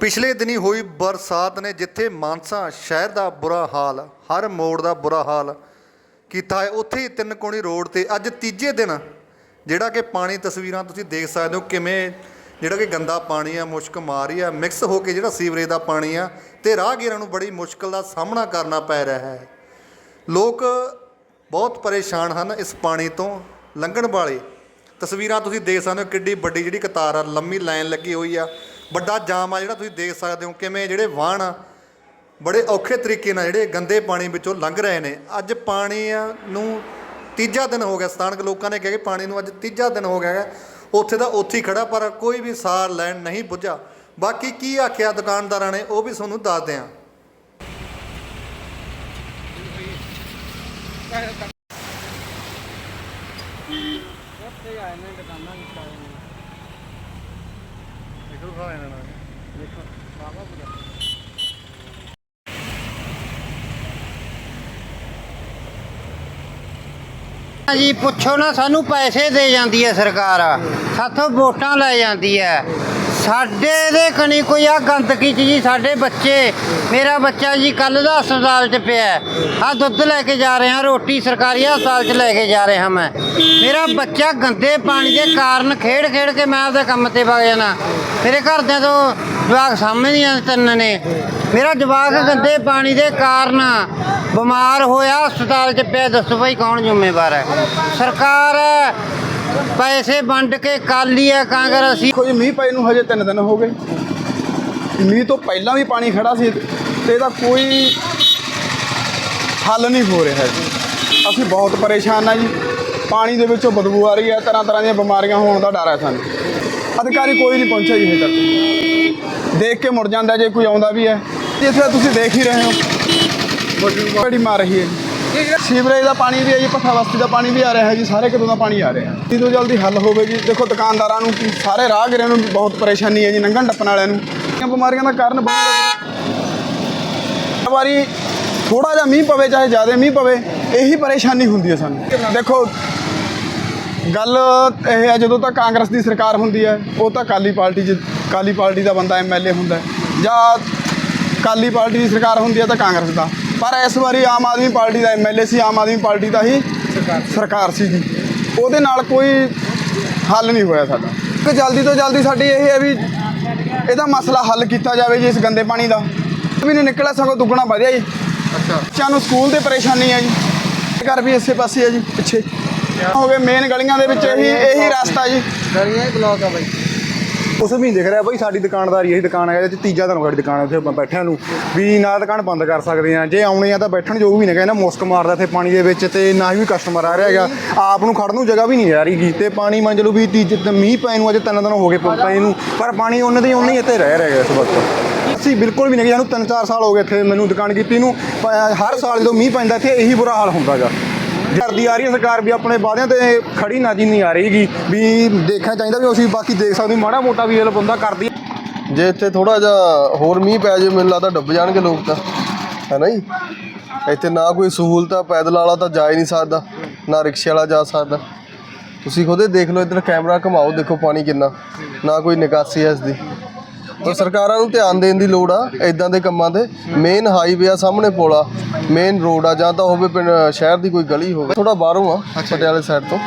ਪਿਛਲੇ ਦਿਨੀ ਹੋਈ ਬਰਸਾਤ ਨੇ ਜਿੱਥੇ ਮਾਨਸਾ ਸ਼ਹਿਰ ਦਾ ਬੁਰਾ ਹਾਲ, ਹਰ ਮੋੜ ਦਾ ਬੁਰਾ ਹਾਲ ਕੀਤਾ ਹੈ। ਉੱਥੇ ਹੀ ਤਿੰਨ ਕੋਣੀ ਰੋਡ ਤੇ ਅੱਜ ਤੀਜੇ ਦਿਨ ਜਿਹੜਾ ਕਿ ਪਾਣੀ ਤਸਵੀਰਾਂ ਤੁਸੀਂ ਦੇਖ ਸਕਦੇ ਹੋ ਕਿਵੇਂ ਜਿਹੜਾ ਕਿ ਗੰਦਾ ਪਾਣੀ ਆ, ਮੁਸ਼ਕ ਮਾਰ ਰਹੀ ਆ ਮਿਕਸ ਹੋ ਕੇ ਜਿਹੜਾ ਸੀਵਰੇਜ ਦਾ ਪਾਣੀ ਆ ਤੇ ਰਾਹਗੀਰਾਂ ਨੂੰ ਬੜੀ ਮੁਸ਼ਕਲ ਦਾ ਸਾਹਮਣਾ ਕਰਨਾ ਪੈ ਰਿਹਾ ਹੈ। ਲੋਕ ਬਹੁਤ ਪਰੇਸ਼ਾਨ ਹਨ ਇਸ ਪਾਣੀ ਤੋਂ ਲੰਘਣ ਵਾਲੇ। ਤਸਵੀਰਾਂ ਤੁਸੀਂ ਦੇਖ ਸਕਦੇ ਹੋ ਕਿੱਡੀ ਵੱਡੀ ਜਿਹੜੀ ਕਤਾਰ ਆ, ਲੰਮੀ ਲਾਈਨ ਲੱਗੀ ਹੋਈ ਆ। ਵੱਡਾ ਜਾਮ ਆ ਜਿਹੜਾ ਤੁਸੀਂ ਦੇਖ ਸਕਦੇ ਹੋ ਕਿਵੇਂ ਜਿਹੜੇ ਵਾਹਨ ਆ, ਬੜੇ ਔਖੇ ਤਰੀਕੇ ਨਾਲ ਜਿਹੜੇ ਗੰਦੇ ਪਾਣੀ ਵਿੱਚੋਂ ਲੰਘ ਰਹੇ ਨੇ। ਅੱਜ ਪਾਣੀ ਨੂੰ ਤੀਜਾ ਦਿਨ ਹੋ ਗਿਆ, ਸਥਾਨਕ ਲੋਕਾਂ ਨੇ ਕਿਹਾ ਕਿ ਪਾਣੀ ਨੂੰ ਅੱਜ ਤੀਜਾ ਦਿਨ ਹੋ ਗਿਆ ਹੈ। ਉੱਥੇ ਦਾ ਉੱਥੇ ਹੀ ਖੜਾ ਪਰ ਕੋਈ ਵੀ ਸਾਰ ਲੈਣ ਨਹੀਂ ਪੁੱਜਾ। ਬਾਕੀ ਕੀ ਆਖਿਆ ਦੁਕਾਨਦਾਰਾਂ ਨੇ, ਉਹ ਵੀ ਤੁਹਾਨੂੰ ਦੱਸਦੇ ਹਾਂ ਜੀ ਪੁੱਛੋ ਨਾ, ਸਾਨੂੰ ਪੈਸੇ ਦੇ ਜਾਂਦੀ ਹੈ ਸਰਕਾਰ। ਸਾਥੋਂ ਵੋਟਾਂ ਲੈ ਜਾਂਦੀ ਹੈ। ਸਾਡੇ ਦੇ ਕਣੀ ਕੋਈ ਆ ਗੰਦਗੀ ਚ ਜੀ? ਸਾਡੇ ਬੱਚੇ, ਮੇਰਾ ਬੱਚਾ ਜੀ ਕੱਲ ਦਾ ਹਸਪਤਾਲ ਚ ਪਿਆ ਆ ਦੁੱਧ ਲੈ ਕੇ ਜਾ ਰਹੇ ਹਾਂ ਰੋਟੀ ਸਰਕਾਰੀ ਹਸਪਤਾਲ ਚ ਲੈ ਕੇ ਜਾ ਰਿਹਾ ਮੈਂ। ਮੇਰਾ ਬੱਚਾ ਗੰਦੇ ਪਾਣੀ ਦੇ ਕਾਰਨ ਖੇਡ ਖੇਡ ਕੇ ਮੈਂ ਆਪਦੇ ਕੰਮ ਤੇ ਵਗ ਜਾਣਾ। ਮੇਰੇ ਘਰਦਿਆਂ ਤੋਂ ਜਵਾਕ ਸਾਹਮਣੇ ਨਹੀਂ ਤਿੰਨ ਨੇ। ਮੇਰਾ ਜਵਾਕ ਗੰਦੇ ਪਾਣੀ ਦੇ ਕਾਰਨ ਬਿਮਾਰ ਹੋਇਆ, ਹਸਪਤਾਲ 'ਚ ਪਿਆ। ਦੱਸੋ ਭਾਈ ਕੌਣ ਜ਼ਿੰਮੇਵਾਰ ਹੈ? ਸਰਕਾਰ ਹੈ। ਪੈਸੇ ਵੰਡ ਕੇ ਕਾਲੀ ਹੈ ਕਾਂਗਰਸੀ। ਦੇਖੋ ਜੀ ਮੀਂਹ ਪਏ ਨੂੰ ਹਜੇ 3 ਦਿਨ ਹੋ ਗਏ। ਮੀਂਹ ਤੋਂ ਪਹਿਲਾਂ ਵੀ ਪਾਣੀ ਖੜਾ ਸੀ ਤੇ ਇਹਦਾ ਕੋਈ ਹੱਲ ਨਹੀਂ ਹੋ ਰਿਹਾ ਜੀ। ਅਸੀਂ ਬਹੁਤ ਪਰੇਸ਼ਾਨ ਆ ਜੀ। ਪਾਣੀ ਦੇ ਵਿੱਚੋਂ ਬਦਬੂ ਆ ਰਹੀ ਹੈ ਤਰ੍ਹਾਂ ਤਰ੍ਹਾਂ ਦੀਆਂ ਬਿਮਾਰੀਆਂ ਹੋਣ ਦਾ ਡਰ ਹੈ ਸਾਨੂੰ। ਅਧਿਕਾਰੀ ਕੋਈ ਨਹੀਂ ਪਹੁੰਚਿਆ ਜੀ ਹਜੇ ਤੱਕ। ਦੇਖ ਕੇ ਮੁੜ ਜਾਂਦਾ ਜੇ ਕੋਈ ਆਉਂਦਾ ਵੀ ਹੈ। ਜਿੱਥੇ ਤੁਸੀਂ ਦੇਖ ਹੀ ਰਹੇ ਹੋ। ਬੜੀ ਮਾਰ ਰਹੀ ਹੈ ਸੀਵਰੇਜ ਦਾ ਪਾਣੀ ਵੀ ਹੈ ਜੀ, ਭੱਠਾ ਬਸਤੀ ਦਾ ਪਾਣੀ ਵੀ ਆ ਰਿਹਾ ਹੈ ਜੀ, ਸਾਰੇ ਕਿਤੋਂ ਦਾ ਪਾਣੀ ਆ ਰਿਹਾ ਜਲਦੀ ਤੋਂ ਜਲਦੀ ਹੱਲ ਹੋਵੇ ਜੀ ਦੇਖੋ ਦੁਕਾਨਦਾਰਾਂ ਨੂੰ ਕੀ ਸਾਰੇ ਰਾਹਗੀਰਾਂ ਨੂੰ ਬਹੁਤ ਪਰੇਸ਼ਾਨੀ ਹੈ ਜੀ ਲੰਘਣ ਟੱਪਣ ਵਾਲਿਆਂ ਨੂੰ। ਇਹ ਬਿਮਾਰੀਆਂ ਦਾ ਕਾਰਨ ਬਣਦਾ ਇੱਕ ਵਾਰੀ ਥੋੜਾ ਜਿਹਾ ਮੀਂਹ ਪਵੇ, ਚਾਹੇ ਜ਼ਿਆਦਾ ਮੀਂਹ ਪਵੇ, ਇਹੀ ਪਰੇਸ਼ਾਨੀ ਹੁੰਦੀ ਹੈ ਸਾਨੂੰ। ਦੇਖੋ, ਗੱਲ ਇਹ ਹੈ, ਜਦੋਂ ਤੱਕ ਕਾਂਗਰਸ ਦੀ ਸਰਕਾਰ ਹੁੰਦੀ ਹੈ, ਉਹ ਤਾਂ ਕਾਲੀ ਪਾਰਟੀ 'ਚ ਕਾਲੀ ਪਾਰਟੀ ਦਾ ਬੰਦਾ ਐਮਐਲਏ ਹੁੰਦਾ ਜਾਂ ਕਾਲੀ ਪਾਰਟੀ ਦੀ ਸਰਕਾਰ ਹੁੰਦੀ ਹੈ ਤਾਂ ਕਾਂਗਰਸ ਦਾ। ਪਰ ਇਸ ਵਾਰੀ ਆਮ ਆਦਮੀ ਪਾਰਟੀ ਦਾ ਐਮਐਲਏ ਸੀ ਆਮ ਆਦਮੀ ਪਾਰਟੀ ਦਾ ਹੀ ਸਰਕਾਰ ਸੀ ਜੀ। ਉਹਦੇ ਨਾਲ ਕੋਈ ਹੱਲ ਨਹੀਂ ਹੋਇਆ ਸਾਡਾ। ਕਿ ਜਲਦੀ ਤੋਂ ਜਲਦੀ ਸਾਡੀ ਇਹ ਹੈ ਵੀ ਇਹਦਾ ਮਸਲਾ ਹੱਲ ਕੀਤਾ ਜਾਵੇ ਜੀ ਇਸ ਗੰਦੇ ਪਾਣੀ ਦਾ। ਵੀ ਨਹੀਂ ਨਿਕਲਿਆ ਸਗੋਂ ਦੁੱਗਣਾ ਵਧਿਆ ਜੀ। ਅੱਛਾ। ਬੱਚਿਆਂ ਨੂੰ ਸਕੂਲ ਤੇ ਪਰੇਸ਼ਾਨੀ ਹੈ ਜੀ। ਘਰ ਵੀ ਇਸੇ ਪਾਸੇ ਹੈ ਜੀ ਪਿੱਛੇ। ਹੋ ਗਏ ਮੇਨ ਗਲੀਆਂ ਦੇ ਵਿੱਚ ਇਹੀ ਇਹੀ ਰਸਤਾ ਜੀ। ਉਸ ਵੀ ਦਿਖ ਰਿਹਾ ਬਈ ਸਾਡੀ ਦੁਕਾਨਦਾਰੀ ਇਹੀ ਦੁਕਾਨ ਹੈ ਇਹਦੇ ਤੀਜਾ ਦਿਨ ਹੋ ਗਿਆ ਸਾਡੀ ਦੁਕਾਨ ਉੱਥੇ ਆਪਾਂ ਬੈਠਿਆਂ ਨੂੰ। ਵੀ ਨਾ ਦੁਕਾਨ ਬੰਦ ਕਰ ਸਕਦੇ ਆ ਜੇ ਆਉਣੇ ਆ ਤਾਂ ਬੈਠਣ ਜੋ ਵੀ ਨਹੀਂ ਕਹਿੰਦਾ ਮੁਸਕ ਮਾਰਦਾ ਇੱਥੇ ਪਾਣੀ ਦੇ ਵਿੱਚ ਤੇ ਨਾ ਹੀ ਕੋਈ ਕਸਟਮਰ ਆ ਰਿਹਾ ਹੈਗਾ। ਆਪ ਨੂੰ ਖੜਨ ਨੂੰ ਜਗ੍ਹਾ ਵੀ ਨਹੀਂ ਆ ਰਹੀਗੀ ਤੇ ਪਾਣੀ ਮੰਨ ਲਓ ਵੀ ਤੀਜੇ ਮੀਂਹ ਪੈ ਨੂੰ ਅਜੇ ਤਿੰਨ ਦਿਨ ਹੋ ਗਏ ਪ- ਪਏ ਨੂੰ, ਪਰ ਪਾਣੀ ਉਹਨਾਂ ਦੇ ਉਹਨਾਂ ਹੀ ਇੱਥੇ ਰਹਿ ਰਿਹਾ ਹੈਗਾ ਇਸ ਵਕਤ। ਅਸੀਂ ਬਿਲਕੁਲ ਵੀ ਨਹੀਂ ਸਾਨੂੰ ਤਿੰਨ ਚਾਰ ਸਾਲ ਹੋ ਗਏ ਇੱਥੇ ਮੈਨੂੰ ਦੁਕਾਨ ਕੀਤੀ ਨੂੰ। ਹਰ ਸਾਲ ਜਦੋਂ ਮੀਂਹ ਪੈਂਦਾ ਇੱਥੇ ਇਹੀ ਬੁਰਾ ਹਾਲ ਹੁੰਦਾਗਾ। ਕਰਦੀ ਆ ਰਹੀ ਹੈ ਸਰਕਾਰ ਵੀ ਆਪਣੇ ਵਾਅਦਿਆਂ ਤੇ ਖੜੀ ਨਾਜੀ ਨਹੀਂ ਆ ਰਹੀਗੀ ਵੀ ਦੇਖਣਾ ਚਾਹੀਦਾ ਵੀ ਅਸੀਂ ਬਾਕੀ ਦੇਖ ਸਕਦੇ ਮਾੜਾ ਮੋਟਾ ਵੀ ਇਹ ਬੰਦਾ ਕਰਦੀ ਜੇ ਇੱਥੇ ਥੋੜਾ ਜਿਹਾ ਹੋਰ ਮੀਂਹ ਪੈ ਜੇ, ਮੈਨੂੰ ਲੱਗਦਾ ਡੁੱਬ ਜਾਣਗੇ ਲੋਕ ਤਾਂ। ਹੈ ਨਾ ਜੀ? ਇੱਥੇ ਨਾ ਕੋਈ ਸਹੂਲਤ ਆ, ਪੈਦਲ ਵਾਲਾ ਤਾਂ ਜਾ ਹੀ ਨਹੀਂ ਸਕਦਾ, ਨਾ ਰਿਕਸ਼ੇ ਵਾਲਾ ਜਾ ਸਕਦਾ। ਤੁਸੀਂ ਖੁਦੇ ਦੇਖ ਲਓ, ਇੱਧਰ ਕੈਮਰਾ ਘਮਾਓ, ਦੇਖੋ ਪਾਣੀ ਕਿੰਨਾ, ਨਾ ਕੋਈ ਨਿਕਾਸੀ ਹੈ ਇਸ ਦੀ। ਤਾਂ ਸਰਕਾਰਾਂ ਨੂੰ ਧਿਆਨ ਦੇਣ ਦੀ ਲੋੜ ਆ ਇਦਾਂ ਦੇ ਕੰਮਾਂ ਤੇ। ਮੇਨ ਹਾਈਵੇ ਆ ਸਾਹਮਣੇ ਪੁਲ ਆ। ਮੇਨ ਰੋਡ ਆ ਜਾਂ ਤਾਂ ਹੋਵੇ ਪਿੰਡ ਸ਼ਹਿਰ ਦੀ ਕੋਈ ਗਲੀ ਹੋਵੇ। ਥੋੜਾ ਬਾਹਰੋਂ ਆ ਪਟਿਆਲੇ ਸਾਈਡ ਤੋਂ।